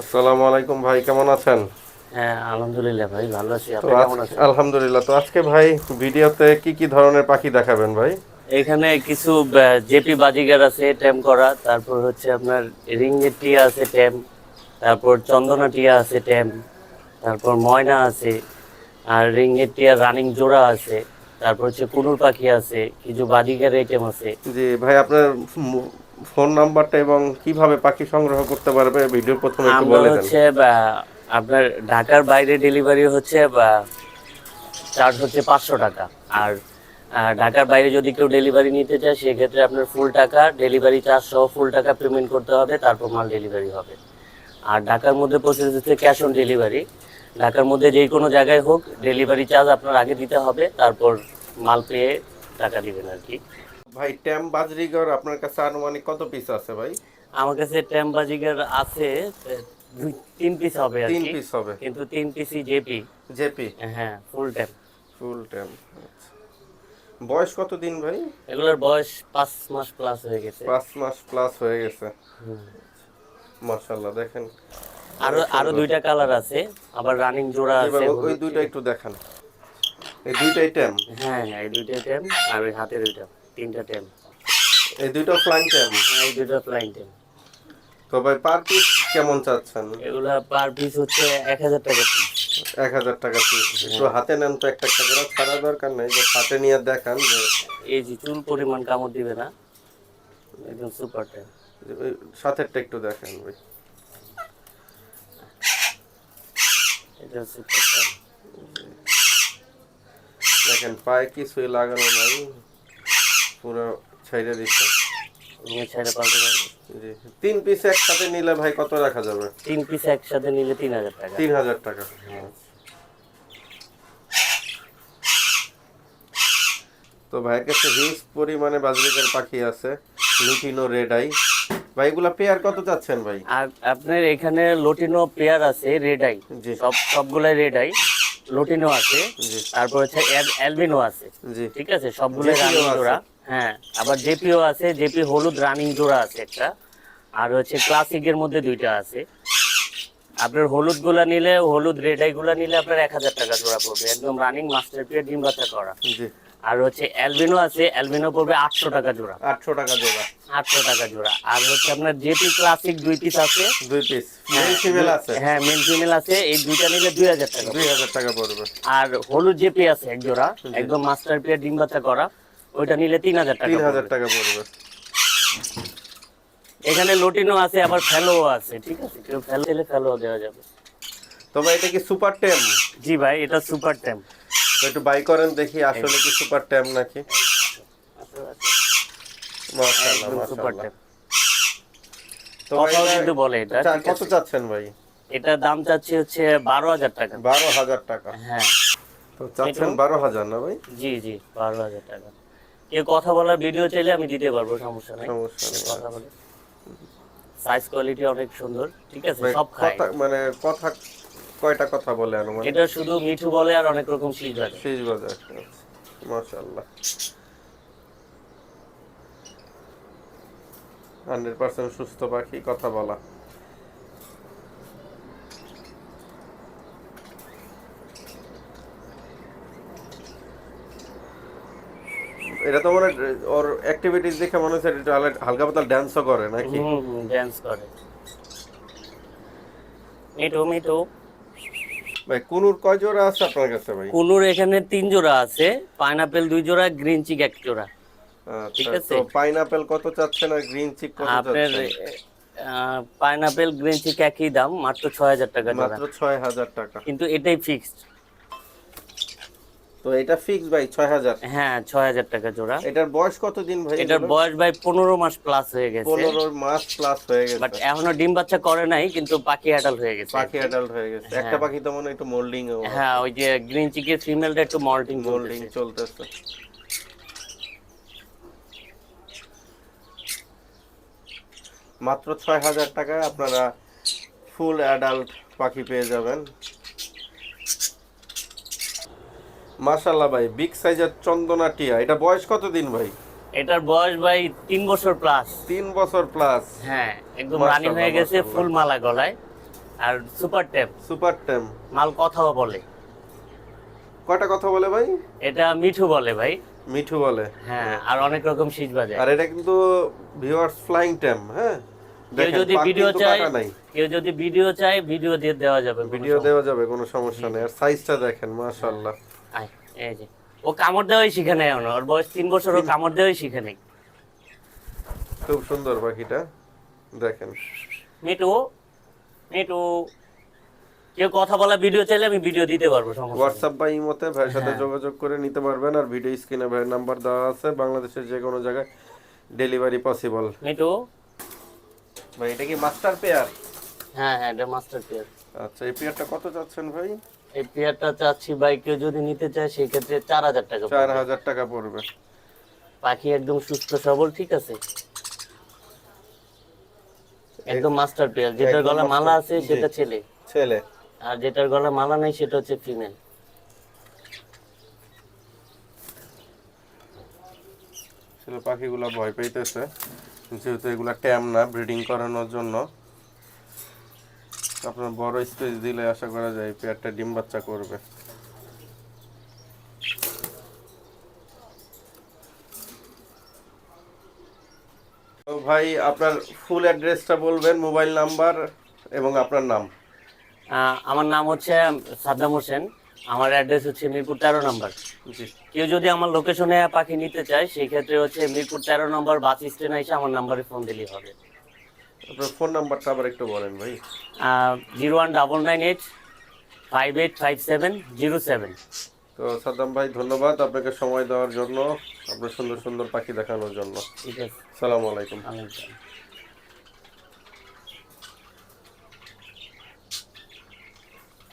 আসসালামু আলাইকুম ভাই কেমন আছেন? হ্যাঁ আলহামদুলিল্লাহ ভাই ভালো আছি। তো আপনি কেমন আছেন? আলহামদুলিল্লাহ। তো আজকে ভাই ভিডিওতে কি কি ধরনের পাখি দেখাবেন ভাই? এখানে কিছু জেপি বাজিগার আছে টেম করা। তারপর হচ্ছে আপনার রিঙ্গের টিয়া আছে টেম। তারপর চন্দনা টিয়া আছে টেম। তারপর ময়না আছে। আর রিঙ্গের টিয়া রানিং জোড়া আছে। তারপর হচ্ছে কুনুর পাখি আছে কিছু বাজিগার আইটেম আছে। জি ভাই আপনার ফোন নাম্বারটা এবং কীভাবে পাখি সংগ্রহ করতে পারবে ভিডিও প্রথমে একটু বলে দেন। হচ্ছে বা, আপনার ঢাকার বাইরে ডেলিভারি হচ্ছে বা, চার্জ হচ্ছে পাঁচশো টাকা। আর ঢাকার বাইরে যদি কেউ ডেলিভারি নিতে চায় সেক্ষেত্রে আপনার ফুল টাকা ডেলিভারি চার্জ সহ ফুল টাকা পেমেন্ট করতে হবে তারপর মাল ডেলিভারি হবে। আর ঢাকার মধ্যে প্রসেস হচ্ছে ক্যাশ অন ডেলিভারি ঢাকার মধ্যে যে কোনো জায়গায় হোক ডেলিভারি চার্জ আপনার আগে দিতে হবে তারপর মাল পেয়ে টাকা দিবেন আর কি। ভাই ট্যাম বাজরিগর আপনার কাছে আনুমানিক কত পিস আছে ভাই? আমার কাছে ট্যাম বাজিগার আছে দুই তিন পিস হবে আর তিন পিস হবে। কিন্তু তিন পিসই জেপি জেপি হ্যাঁ ফুল টাইম ফুল ট্যাম বয়স কত দিন ভাই? এগুলোর বয়স পাঁচ মাস প্লাস হয়ে গেছে। পাঁচ মাস প্লাস হয়ে গেছে। মাশাল্লাহ দেখেন। আরও আরও দুইটা কালার আছে আবার রানিং জোড়া আছে ওই- দুইটা একটু দেখান। এই দুইটাই ট্যাম হ্যাঁ হ্যাঁ এই দুইটা টেম আর ওই হাতে দুইটা তিনটা টেম। এই দুটো ফ্লাইং ট্যাম এই দুটো ফ্লাইং টেম। তো ভাই পার পিস কেমন চাচ্ছেন? এগুলা পার পিস হচ্ছে এক হাজার টাকা পিস এক হাজার টাকা পিস একটু হাতে নেন তো একটা একটা করে ছাড়া দরকার নেই যে হাতে নিয়ে দেখান যে এই যে চুল পরিমাণ কামড় দিবে না একদম সুপার টেম। ওই সাথেরটা একটু দেখেন ভাই। এটা সুপার টেম। দেখেন পায়ে কিছুই লাগানো নাই। পুরো ছেড়ে দিচ্ছে। পাল্টে জি। তিন পিস একসাথে নিলে ভাই কত রাখা যাবে? তিন পিস একসাথে নিলে তিন হাজার টাকা। তিন হাজার টাকা। তো ভাইয়ের কাছে হিউজ পরিমাণে বাজরিকার পাখি আছে লুটিনো রেড আই ভাই এগুলা পেয়ার কত চাচ্ছেন ভাই? আর আপনার এখানে লোটিনো পেয়ার আছে রেড আই সব সবগুলাই রেড আই লোটিনো আছে তারপর হচ্ছে অ্যালবিনো আছে। ঠিক আছে? সবগুলো JP ও রানিং জোড়া। হ্যাঁ আবার জেপিও আছে জেপি হলুদ রানিং জোড়া আছে একটা আর হচ্ছে ক্লাসিকের মধ্যে দুইটা আছে। আপনার হলুদগুলা নিলে হলুদ রেড আই গুলা নিলে আপনার এক হাজার টাকা জোড়া পড়বে একদম রানিং মাস্টার পিয়ার ডিম বাচ্চা করা। আর হচ্ছে অ্যালবিনো আছে অ্যালবিনো পড়বে আটশো টাকা জোড়া। আটশো টাকা জোড়া। আটশো টাকা জোড়া। আর হচ্ছে আপনার জেপি ক্লাসিক দুই পিস আছে। দুই পিস মেল ফিমেল আছে। হ্যাঁ মেল ফিমেল আছে এই দুইটা নিলে দুই হাজার টাকা দুই হাজার টাকা পড়বে। আর হলুদ জেপি আছে এক জোড়া একদম মাস্টার পিয়ার ডিম বাচ্চা করা। ওইটা নিলে তিন হাজার টাকা তিন হাজার। টাকা পড়বে। এখানে লোটিনো আছে আবার ফেলো আছে ঠিক আছে? কেউ ফেলো দিলে ফেলো দেওয়া যাবে। তবে এটা কি সুপার টেম? জি ভাই এটা সুপার ট্যাম তো একটু বাই করেন দেখি আসলে কি সুপার টেম নাকি? মাশাআল্লাহ সুপার ট্যাম তো ভাই কথাও এটা- কিন্তু বলে এটা চা- কত চাচ্ছেন ভাই? এটার দাম চাচ্ছি হচ্ছে বারো হাজার টাকা। বারো হাজার টাকা। হ্যাঁ। তো চাচ্ছেন বারো হাজার না ভাই? জি জি বারো হাজার টাকা। কেউ কথা বলার ভিডিও চাইলে আমি দিতে পারব সমস্যা নেই। সমস্যা নেই। কথা বলে। সাইজ কোয়ালিটি অনেক সুন্দর ঠিক আছে? সব খায়। কথা মানে কথা কয়টা কথা বলে আনুমান এটা শুধু মিঠু বলে আর অনেক রকম শীত আছে শেষ বাজার মাশাআল্লাহ। হান্ড্রেড পার্সেন্ট সুস্থ পাখি কথা বলা। এটা তো মানে ওর অ্যাক্টিভিটিস দেখে মনে হচ্ছে হালকা পাতলা ড্যান্সও করে নাকি? ড্যান্স করে। মিঠু মিঠু। ভাই কুনুর কয় জোড়া আছে আপনার কাছে ভাই? কুনুর এখানে তিন জোড়া আছে পাইনাপেল দুই জোড়া গ্রিন চিক এক জোড়া। ঠিক আচ্ছা, আছে। তো পাইনাপেল কত চাচ্ছেন আর গ্রিন চিক কত চাচ্ছেন? পাইনাপেল গ্রিন চিক একই দাম মাত্র ছয় হাজার টাকা মাত্র ছয় হাজার টাকা। কিন্তু এটাই ফিক্সড তো এটা ফিক্স ভাই ছয় হাজার। হ্যাঁ ছয় হাজার টাকা জোড়া। এটার বয়স কতদিন ভাই? এটার বয়স ভাই পনেরো মাস প্লাস হয়ে গেছে। পনেরো মাস প্লাস হয়ে বাট গেছে এখনও ডিম বাচ্চা করে নাই কিন্তু পাখি অ্যাডাল্ট হয়ে গেছে। পাখি অ্যাডাল্ট হয়ে গেছে। একটা পাখি তো মনে একটু মোল্ডিং হ্যাঁ ওই যে গ্রিন চিকের ফিমেলটা একটু মল্টিং মোল্ডিং চলতেছে। মাত্র ছয় হাজার টাকায় আপনারা ফুল অ্যাডাল্ট পাখি পেয়ে যাবেন। মাশাল্লাহ ভাই বিগ সাইজের চন্দনা টিয়া। এটা বয়স কত দিন ভাই? এটার বয়স ভাই তিন বছর প্লাস তিন বছর প্লাস হ্যাঁ একদম রানিং হয়ে গেছে ফুল মালা গলায়। আর সুপার ট্যাপ সুপার টেম মাল কথাও বলে। কয়টা কথা বলে ভাই? এটা মিঠু বলে ভাই। মিঠু বলে। হ্যাঁ আর অনেক রকম সিজ বাজে আর এটা কিন্তু ভিউয়ার্স ফ্লাইং টেম হ্যাঁ? কেউ যদি ভিডিও নাই। কেউ যদি ভিডিও চায় ভিডিও দিয়ে দেওয়া যাবে ভিডিও দেওয়া যাবে কোনো সমস্যা নেই। আর সাইজটা দেখেন মাশাআল্লাহ। আয়, এই যে। ও কামড় দেওয়াই শিখে এখনও ওর বয়স তিন বছর ও কামড় দেওয়াই শিখে নেই খুব সুন্দর পাখিটা দেখেন। মিটু মিটু কেউ কথা বলা ভিডিও চাইলে আমি ভিডিও দিতে পারব সমস্যা হোয়াটসঅ্যাপ বা ইমোতে ভাইয়ের সাথে হ্যাঁ। যোগাযোগ করে নিতে পারবেন আর ভিডিও স্ক্রিনে ভাইয়ের নাম্বার দেওয়া আছে বাংলাদেশের যে কোনো জায়গায় ডেলিভারি পসিবল মিটু ভাই এটা কি মাস্টার পেয়ার হ্যাঁ হ্যাঁ এটা মাস্টার পেয়ার আচ্ছা এই পেয়ারটা কত চাচ্ছেন ভাই? এই পেয়ারটা চাচ্ছি ভাই কেউ যদি নিতে চায় সেক্ষেত্রে চার হাজার টাকা চার। হাজার টাকা পড়বে। পাখি একদম সুস্থ সবল ঠিক আছে? একদম মাস্টার পেয়ার যেটার গলা মালা আছে সেটা ছেলে। ছেলে। আর যেটার গলা মালা নেই সেটা হচ্ছে ফিমেল ছেলে পাখিগুলো ভয় পাইতেছে। যেহেতু এগুলা ট্যাম না ব্রিডিং করানোর জন্য। আপনার বড় স্পেস দিলে আশা করা যায় পেয়ারটা ডিম বাচ্চা করবে। ভাই আপনার ফুল অ্যাড্রেসটা বলবেন মোবাইল নাম্বার এবং আপনার নাম। আমার নাম হচ্ছে সাদ্দাম হোসেন। আমার অ্যাড্রেস হচ্ছে মিরপুর তেরো নম্বর। কেউ যদি আমার লোকেশনে পাখি নিতে চায় সেই ক্ষেত্রে হচ্ছে মিরপুর তেরো নম্বর বাস স্ট্যান্ড এসে আমার নাম্বারে ফোন দিলেই হবে। আপনার ফোন নাম্বারটা আবার একটু বলেন ভাই। Zero one double nine eight five eight five seven zero seven তো সাদ্দাম ভাই ধন্যবাদ আপনাকে সময় দেওয়ার জন্য আপনার সুন্দর সুন্দর পাখি দেখানোর জন্য। ঠিক আছে। সালাম আলাইকুম।